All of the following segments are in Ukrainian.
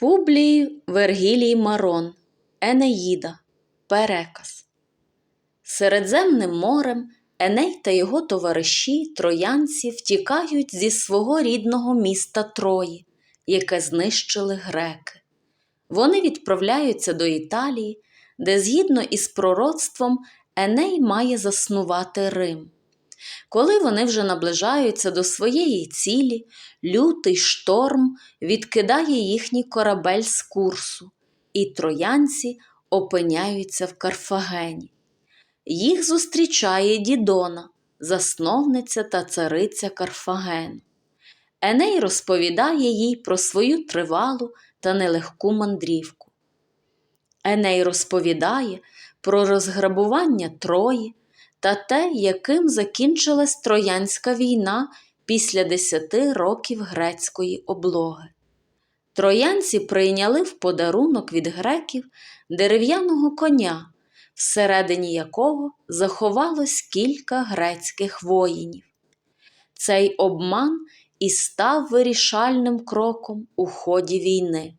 Публій Вергілій Марон, Енеїда, Переказ. Середземним морем Еней та його товариші, троянці, втікають зі свого рідного міста Трої, яке знищили греки. Вони відправляються до Італії, де, згідно із пророцтвом, Еней має заснувати Рим. Коли вони вже наближаються до своєї цілі, лютий шторм відкидає їхній корабель з курсу, і троянці опиняються в Карфагені. Їх зустрічає Дідона, засновниця та цариця Карфагену. Еней розповідає їй про свою тривалу та нелегку мандрівку. Еней розповідає про розграбування Трої та те, яким закінчилась Троянська війна після десяти років грецької облоги. Троянці прийняли в подарунок від греків дерев'яного коня, всередині якого заховалось кілька грецьких воїнів. Цей обман і став вирішальним кроком у ході війни.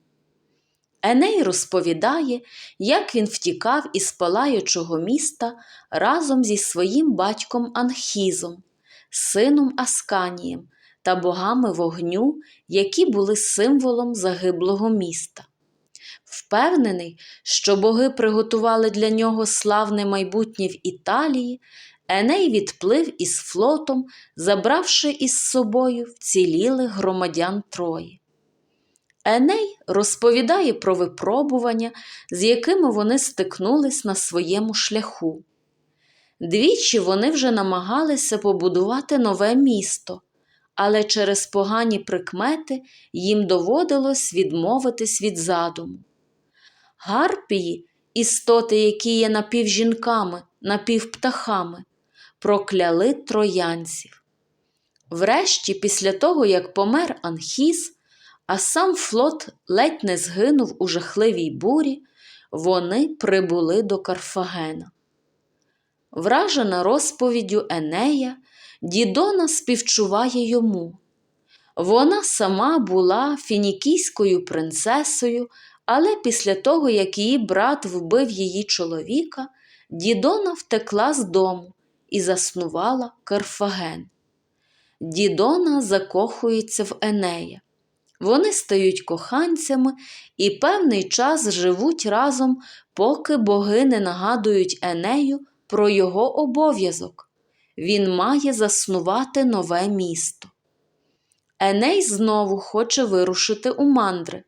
Еней розповідає, як він втікав із палаючого міста разом зі своїм батьком Анхізом, сином Асканієм та богами вогню, які були символом загиблого міста. Впевнений, що боги приготували для нього славне майбутнє в Італії, Еней відплив із флотом, забравши із собою вцілілих громадян Трої. Еней розповідає про випробування, з якими вони стикнулись на своєму шляху. Двічі вони вже намагалися побудувати нове місто, але через погані прикмети їм доводилось відмовитись від задуму. Гарпії, істоти, які є напівжінками, напівптахами, прокляли троянців. Врешті, після того, як помер Анхіс, а сам флот ледь не згинув у жахливій бурі, вони прибули до Карфагена. Вражена розповіддю Енея, Дідона співчуває йому. Вона сама була фінікійською принцесою, але після того, як її брат вбив її чоловіка, Дідона втекла з дому і заснувала Карфаген. Дідона закохується в Енея. Вони стають коханцями і певний час живуть разом, поки боги не нагадують Енею про його обов'язок. Він має заснувати нове місто. Еней знову хоче вирушити у мандри.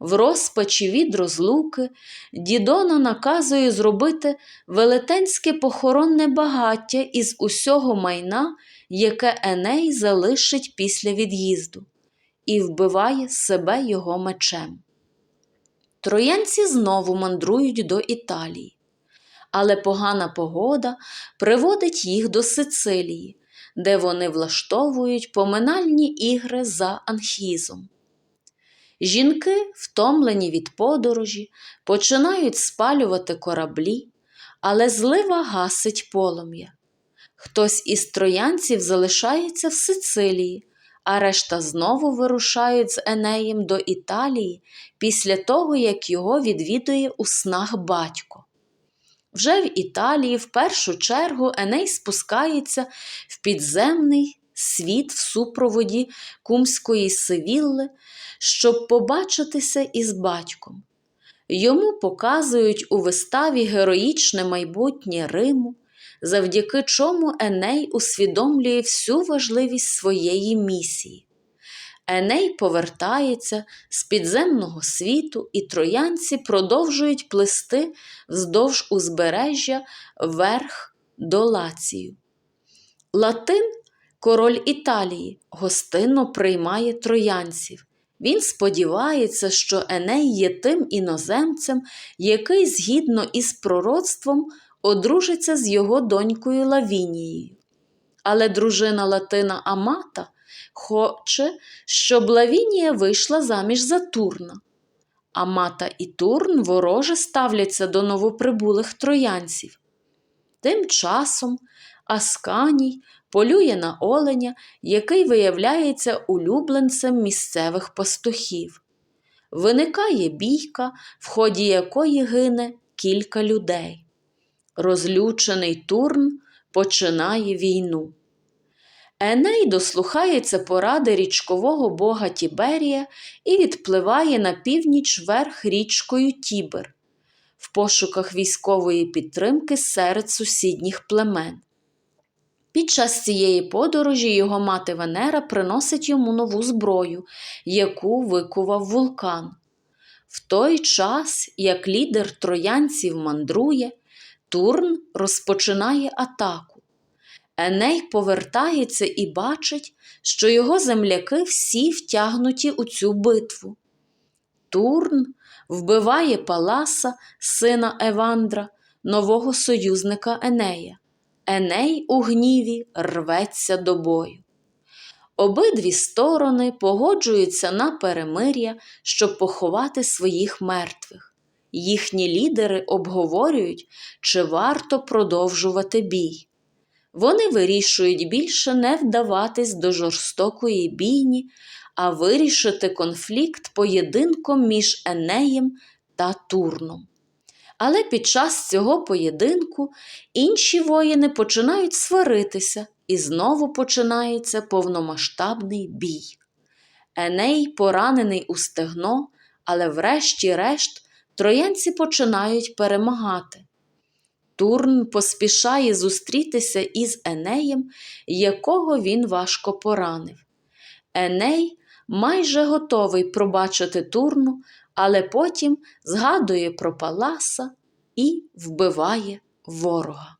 В розпачі від розлуки Дідона наказує зробити велетенське похоронне багаття із усього майна, яке Еней залишить після від'їзду, і вбиває себе його мечем. Троянці знову мандрують до Італії, але погана погода приводить їх до Сицилії, де вони влаштовують поминальні ігри за анхізом. Жінки, втомлені від подорожі, починають спалювати кораблі, але злива гасить полум'я. Хтось із троянців залишається в Сицилії, а решта знову вирушають з Енеєм до Італії після того, як його відвідує у снах батько. Вже в Італії в першу чергу Еней спускається в підземний світ в супроводі кумської сивілли, щоб побачитися із батьком. Йому показують у виставі героїчне майбутнє Риму, завдяки чому Еней усвідомлює всю важливість своєї місії. Еней повертається з підземного світу, і троянці продовжують плисти вздовж узбережжя вверх до Лацію. Латин, король Італії, гостинно приймає троянців. Він сподівається, що Еней є тим іноземцем, який, згідно із пророцтвом, одружиться з його донькою Лавінією. Але дружина Латина Амата хоче, щоб Лавінія вийшла заміж за Турна. Амата і Турн вороже ставляться до новоприбулих троянців. Тим часом Асканій полює на оленя, який виявляється улюбленцем місцевих пастухів. виникає бійка, в ході якої гине кілька людей. Розлючений Турн починає війну. Еней дослухається поради річкового бога Тіберія і відпливає на північ верх річкою Тібер в пошуках військової підтримки серед сусідніх племен. Під час цієї подорожі його мати Венера приносить йому нову зброю, яку викував вулкан. В той час, як лідер троянців мандрує, Турн розпочинає атаку. Еней повертається і бачить, що його земляки всі втягнуті у цю битву. Турн вбиває Паласа, сина Евандра, нового союзника Енея. Еней у гніві рветься до бою. Обидві сторони погоджуються на перемир'я, щоб поховати своїх мертвих. Їхні лідери обговорюють, чи варто продовжувати бій. Вони вирішують більше не вдаватись до жорстокої бійні, а вирішити конфлікт поєдинком між Енеєм та Турном. Але під час цього поєдинку інші воїни починають сваритися, і знову починається повномасштабний бій. Еней поранений у стегно, але врешті-решт троянці починають перемагати. Турн поспішає зустрітися із Енеєм, якого він важко поранив. Еней майже готовий пробачити Турну, але потім згадує про Паласа і вбиває ворога.